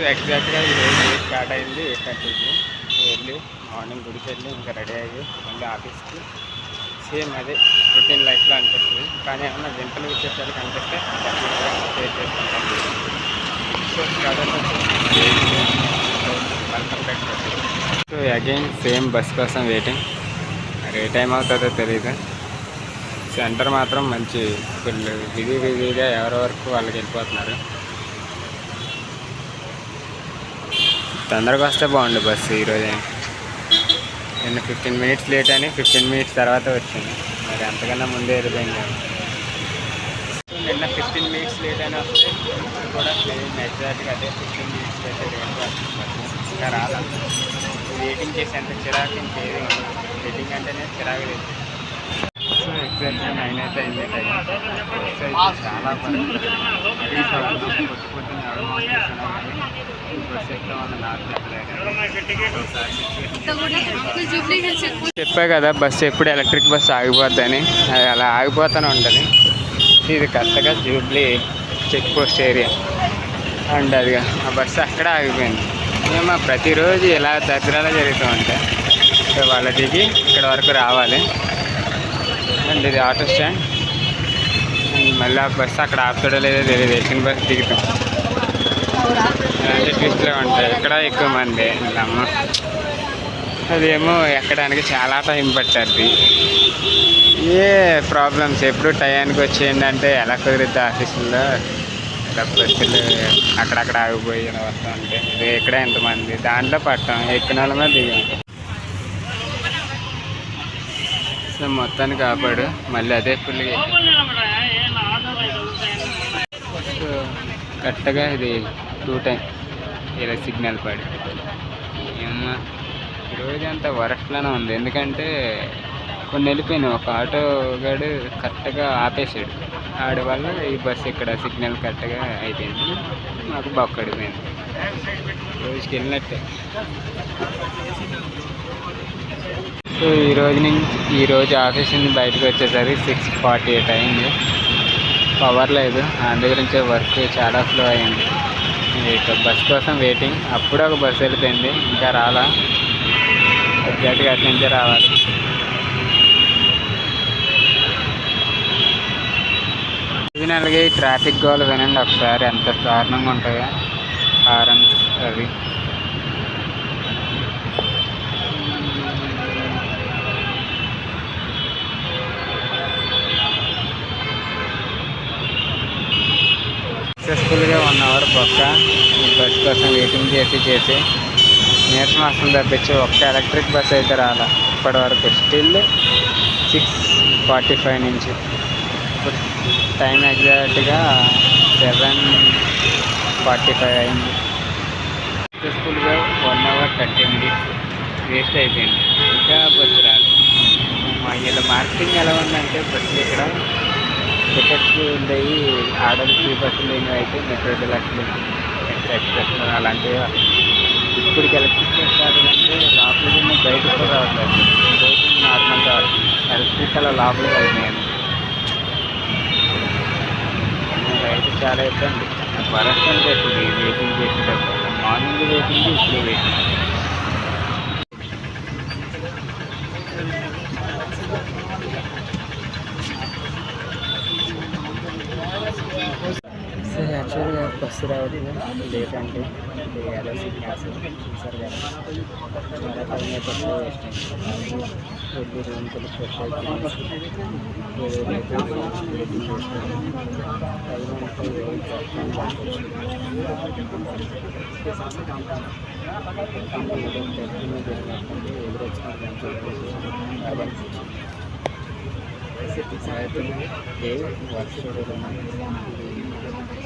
So ఎగ్జాక్ట్గా ఈరోజు start అయింది ఎయిట్ థర్టీకి వెళ్ళి మార్నింగ్ గుడికి వెళ్ళి ఇంకా రెడీ అయ్యి మళ్ళీ ఆఫీస్కి సేమ్ అదే రొటీన్ లైఫ్లో అనిపిస్తుంది. కానీ ఏమన్నా వింతలు విశేషాలు కనిపిస్తే షేర్ చేసుకుంటాం. So welcome back so again same bus కోసం వెయిటింగ్ మరి ఏ టైం అవుతుందో తెలియదు సెంటర్ మాత్రం మంచి ఫుల్ బిజీ బిజీగా ఎవరి వాళ్ళకి వెళ్ళిపోతున్నారు. తొందరగా వస్తే బాగుండు బస్సు ఈరోజు నిన్న ఫిఫ్టీన్ మినిట్స్ లేట్ అని ఫిఫ్టీన్ మినిట్స్ తర్వాత వచ్చింది. మరి అంతకన్నా ముందే వెళ్ళిపోయింది నిన్న ఫిఫ్టీన్ మినిట్స్ లేట్ అని వస్తే కూడా సేమ్ ఎగ్జాక్ట్గా అదే ఫిఫ్టీన్ మినిట్స్ అయితే లేట్ బస్సు ఇంకా రాలా. వెయిటింగ్ చేసేంత చిరాకు ఇంకేది ఉండదు వెయిటింగ్ అంటేనే చిరాకు లేదు. సో ఎగ్జాక్ట్గా నైన్ అయితే అయింది. టైం అయితే చాలా పని. చెప్పా కదా బస్సు ఎప్పుడు ఎలక్ట్రిక్ బస్సు ఆగిపోద్దని. అది అలా ఆగిపోతూనే ఉంటుంది. ఇది కరెక్ట్గా Jubilee check post area. And అది ఆ బస్సు అక్కడ ఆగిపోయింది. మేము ప్రతిరోజు ఇలా దసరాలో జరుగుతూ ఉంటాయి వాళ్ళ దిగి ఇక్కడ వరకు రావాలి. అండ్ ఇది ఆటో స్టాండ్. మళ్ళీ ఆ బస్సు అక్కడ ఆపుతాడో లేదో తెలియదు ఎక్కిన బస్సు దిగుతాం. ఇలాంటి ట్విస్ట్లో ఉంటాయి. ఇక్కడ ఎక్కువ మంది. అమ్మ. అదేమో ఎక్కడానికి చాలా టైం పట్టద్ది. ఏ ప్రాబ్లమ్స్? ఎప్పుడు టయానికి వచ్చేయండి అంటే ఎలా కుదిరిద్ది ఆఫీసుల్లో? బస్సులు అక్కడక్కడ ఆగిపోయి వస్తూ ఉంటే ఇది ఇక్కడ ఎంతమంది? దాంట్లో పట్టాం ఎక్కిన వాళ్ళ మీద దిగాం. సో మొత్తాన్ని కాపాడు. మళ్ళీ అదే ఫుల్గా కరెక్ట్గా ఇది టూ టైం ఇలా సిగ్నల్ పడి. ఏమన్నా ఈరోజు అంతా వరస్ట్లోనే ఉంది. ఎందుకంటే కొన్ని వెళ్ళిపోయినాయి. ఒక ఆటో గాడు కరెక్ట్గా ఆపేసాడు ఆడి వల్ల ఈ బస్సు ఇక్కడ సిగ్నల్ కరెక్ట్గా అయిపోయింది. మాకు బొక్కడిపోయింది రోజుకి వెళ్ళినట్టే. సో ఈ రోజు నుంచి ఈరోజు ఆఫీస్ నుంచి బయటకు వచ్చేసరికి సిక్స్ ఫార్టీ ఎయిట్ అయింది. పవర్ లేదు. అందుగురించి వర్క్ చాలా స్లో అయింది ఇక బస్ కోసం వెయిటింగ్ అప్పుడు ఒక బస్సు వెళ్ళిపోయింది. ఇంకా రాలా. ఎగ్జాక్ట్గా అటు నుంచే రావాలి. సిగ్నల్కి ట్రాఫిక్ గోలు వినండి. ఒకసారి ఎంత దారుణంగా ఉంటాయో. హారన్స్ అవి సక్సెస్ఫుల్గా వన్ అవర్ పక్క. ఈ బస్ కోసం వెయిటింగ్ చేసి చేసి. నీరసం వస్తుంది తప్పించి ఒక్క ఎలక్ట్రిక్ బస్ అయితే రాలే. ఇప్పటివరకు స్టిల్ సిక్స్ ఫార్టీ ఫైవ్ నుంచి. ఇప్పుడు టైం ఎగ్జాక్ట్గా సెవెన్ ఫార్టీ ఫైవ్ అయింది సక్సెస్ఫుల్గా one hour thirty minutes waste అయిపోయింది. ఇంకా బస్సు రాదు మా వీళ్ళ మార్కెటింగ్ ఎలా ఉందంటే బస్సులు ఇక్కడ టికెట్స్ ఉండేవి ఆర్డర్ ఫ్రీ బస్సులు లేనివి అయితే మెట్రో డిలక్స్లు ఎక్స్ప్రెస్ అలాంటివి ఇప్పటికి ఎలక్ట్రిక్ బస్ రావాలంటే లోపలికి ఉన్న బయటకు కూడా రావట్లేదు. రోజు నార్మల్గా ఎలక్ట్రిక్ అలా లోపలికి వెళ్తున్నాయి అయితే చాలా ఇబ్బంది. నాకు అంటే ఇప్పుడు వెయిటింగ్ చేసేటప్పుడు. మార్నింగ్ వెయిటింగ్ ఇప్పుడు వెయిటింగ్ సో యాక్చువల్గా బస్సు రావడం లేట్ అంటే ఏదో సిగ్నల్స్ చూసారు కదా చాలా టైం అయితే వేస్ట్ అయింది వెళ్ళి రూమ్కి ఫ్రెష్ అయిపోయింది ఏదైతే వెయిటింగ్ చేసుకోవాలి టైం అంటే రోజు ఏ వర్క్ చూడడం